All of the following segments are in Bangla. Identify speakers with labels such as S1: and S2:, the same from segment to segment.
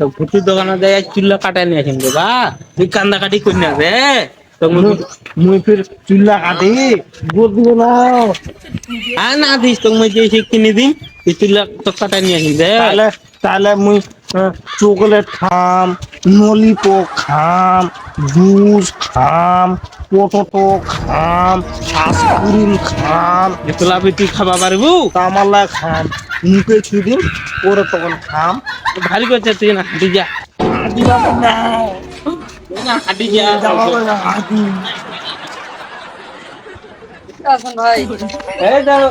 S1: তো দোকানে যাই চুল্লা কাটাই নিয়ে আসেন বা। তুই কান্দা কাটি করি না রে মুই
S2: ফির চুল্লা কাটি। গোদ দিব না।
S1: আর না দিস তো মুই যে সে কিনে দিন তুই চুল্লা তো কাটাই নিয়ে আসেন রে।
S2: তাহলে তাহলে মুই চকলেট খাম নলিপপ খাম জুস খাম পটোটো খাম আইসক্রিম খাম।
S1: এতলা তুই খাবা পারবু
S2: তামাল্লা খাম। মুখে ছুদিন পরে তখন খাম
S1: ভারী করছে, তুই না, হাঁটি যা। হাঁটি যা
S3: ভাই
S1: এই দাও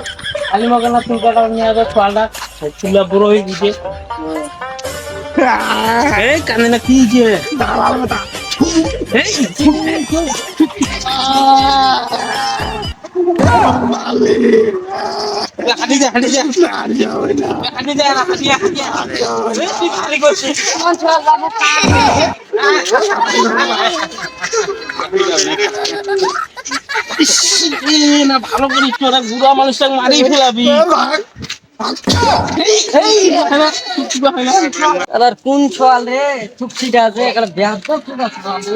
S1: আলি মগানা নিয়ে আসো ছোয়ালটা চুল্লা বড় গেছে। এই কানে না কি যে না ভালো করিস তোরা বুড়া মানুষটাকে মারিয়ে ফেলাবি
S3: কোন ছোয়াল রে? চুপসিটা আছে একটা আছে।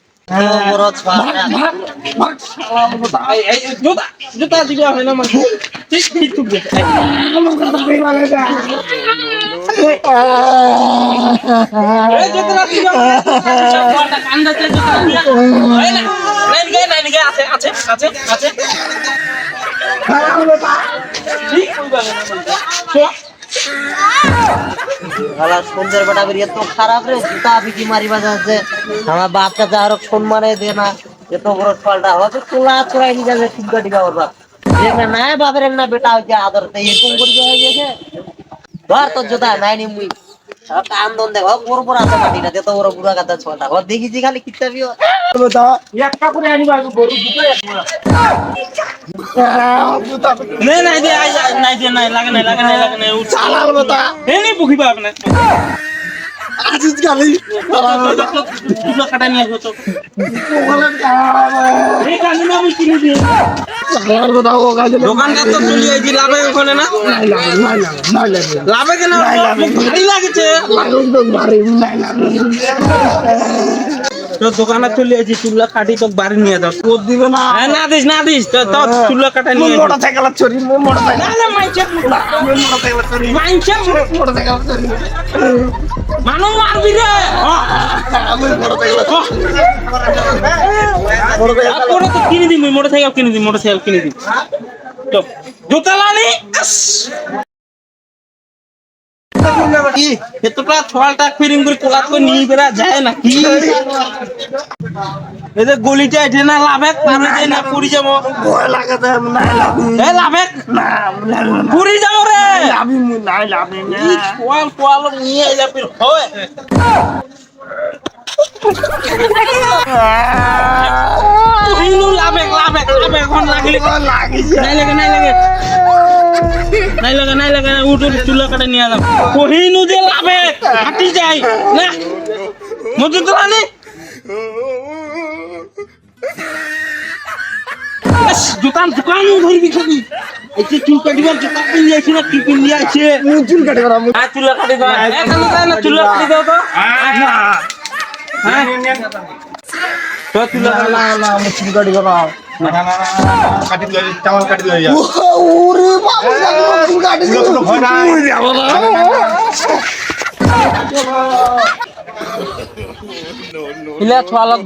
S1: হয় জুতা দিবা হয় না মানুষ ঠিক ঠিক চুপ দে এই, এই, জুতাটা দিবা হয় না, বলটা কান্দাতে জুতা দিয়া। এই না, নাই নিগে, নাই নিগে, আছে, আছে, আছে, আছে। ঠিক
S3: শালা সুন্দর বেটা বেরিয়ে তো খারাপ রে, জুতা ভিকি মারি বাজাচ্ছে। আমার কাছে আরও দে না, এত বড় ফলটা হবে তোলা চড়াই নিয়ে যাবে টিকা টিকা ওর বাপ। না বাপের না, বেটা হচ্ছে আদর তাই এরকম করে হয়ে গেছে? ধর তোর জুতা, নাই নি মুই। কান্দন দেখ বড় বড় আছে মাটিটা যত বড় বুড়া গাছা ছটা ও দেখিছি খালি কিতাবি
S1: একটা করে আনিবা গরু দুটো নাই নাই দে আই আই, নাই দে নাই লাগে নাই লাগে নাই লাগে নাই উঠ।
S2: চালার বেটা।
S1: এই নি বুকিবা আপনার
S2: আজিজ গালি।
S1: দুটো কাটা নিয়ে আসো তো দোকানটা চলে আইছি লাভে ওখানে না? লাভে কেন? ভারী লাগছে।
S2: ভারী
S1: দোকানে চলে চুল্লা কাটি তো বাড়ি নিয়ে যাও।
S2: গোদ দিবে না।
S1: হ্যাঁ, না দিস না দিস। তো তো চুল্লা কাটা নিয়ে
S2: মোটর সাইকেল চুরি মোটর সাইকেল
S1: না না মাইছে
S2: মোটর সাইকেল চুরি
S1: মাইছে
S2: মোটর সাইকেল চুরি
S1: মানুষ মারবি রে।
S2: আমি মোটর সাইকেল
S1: তো কিনে মোটর সাইকেল কিনে মোটর সাইকেল কিনে দিবি। জুতা লানি কি? এতটা ছয়ালটা ফিরিং করে কোলাত করে নিয়ে বেড়া যায় না কি? এই যে গলিটা এঠে না লাভে পারে যায় না পুরি যাব।
S2: ভয় লাগাতে নাই লাভি।
S1: এ লাভে
S2: না
S1: পুরি যাব রে!
S2: লাভি মু লাভি না।
S1: কোয়াল কোয়াল নিয়ে আইলা ফির হয়। কহিনু লাভে লাভে লাভে এখন লাগিলে।
S2: লাগিছে
S1: নাই লাগে নাই লাগে। নাই লাগে নাই লাগে উঠ উঠ চুলা কাটে নিয়ে এলাম কহিনু যে লাভে হাঁটি যাই না? মজু তো আনি দোকান দোকান ধরবি খাবি এই যে চুল কাটিবার জোতা পিন্ধি আইছি না কি পিন্ধি আইছে
S2: মু চুল কাটি করা মু
S1: আর চুলা কাটি দাও এ না চুলা কাটি দাও তো। হ্যাঁ। তো চুলা কাটি
S2: না না চুল করা
S1: ইলা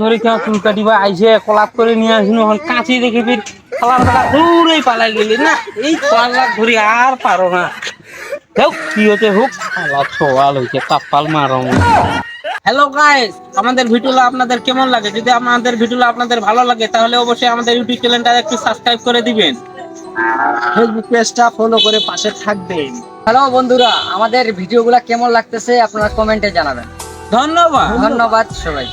S1: ধৰি কেও চুল কাটিব আইছে কলাপ কৰি নিয়ে হল কাঁচি দেখি ফির খালার পালাই গেলি না। এই ছোৱালাক ধৰি আর পারো না। দেখ কি হচ্ছে হোক ছোয়াল হয়েছে কাপাল মারো হ্যালো গাইস আমাদের ভিডিওটা আপনাদের কেমন লাগে? যদি আমাদের ভিডিওটা আপনাদের ভালো লাগে তাহলে অবশ্যই আমাদের ইউটিউব চ্যানেলটা একটু সাবস্ক্রাইব করে দিবেন।
S2: ফেসবুক পেজটা ফলো করে পাশে থাকবেন।
S3: হ্যালো বন্ধুরা আমাদের ভিডিওগুলো কেমন লাগতেছে আপনারা কমেন্টে জানাবেন।
S1: ধন্যবাদ।
S3: ধন্যবাদ। সবাই